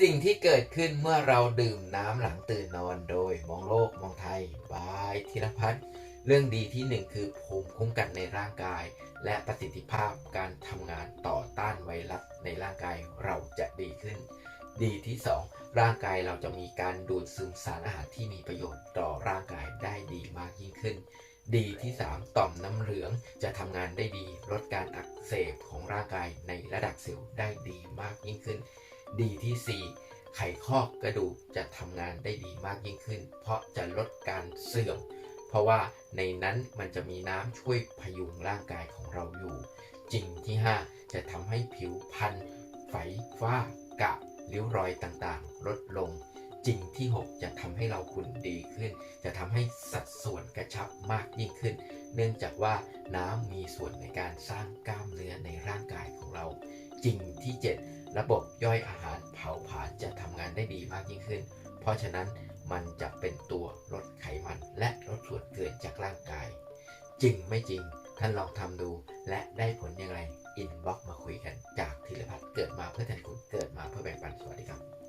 สิ่งที่เกิดขึ้นเมื่อเราดื่มน้ำหลังตื่นนอนโดยมองโลกมองไทยบายธีรพัฒน์เรื่องดีที่หนึ่งคือภูมิคุ้มกันในร่างกาย และประสิทธิภาพการทำงานต่อต้านไวรัสในร่างกายเราจะดีขึ้น ดีที่สองร่างกายเราจะมีการดูดซึมสารอาหารที่มีประโยชน์ต่อร่างกายได้ดีมากยิ่งขึ้น ดีที่ 3 ต่อมน้ำเหลืองจะทำงานได้ดี ลดการอักเสบของร่างกายในระดับเซลล์ได้ดีมากยิ่งขึ้น ดีที่ 4 ไขข้อกระดูกจะทำงานได้ดีมากยิ่งขึ้น เพราะจะลดการเสื่อม เพราะว่าในนั้นมันจะมีน้ำช่วยพยุงร่างกายของเราอยู่ จริงที่ 5 จะทำให้ผิวพรรณไฝฝ้ากระริ้วรอยต่างๆ ลดลงจริงที่ 6 จะทำให้เราหุ่นดีขึ้น จะทำให้สัดส่วนกระชับมากยิ่งขึ้น เนื่องจากว่าน้ำมีส่วนในการสร้างกล้ามเนื้อในร่างกายของเรา จริงที่ 7 ระบบย่อยอาหารเผาผลาญจะทำงานได้ดีมากยิ่งขึ้น เพราะฉะนั้นมันจะเป็นตัวลดไขมันและลดส่วนเกินจากร่างกาย จริงไม่จริง ท่านลองทำดูและได้ผลอย่างไรอินบ็อกมาคุยกันจากธีรพัฒน์เกิดมาเพื่อแทนคุณเกิดมาเพื่อแบ่งปันสวัสดีครับ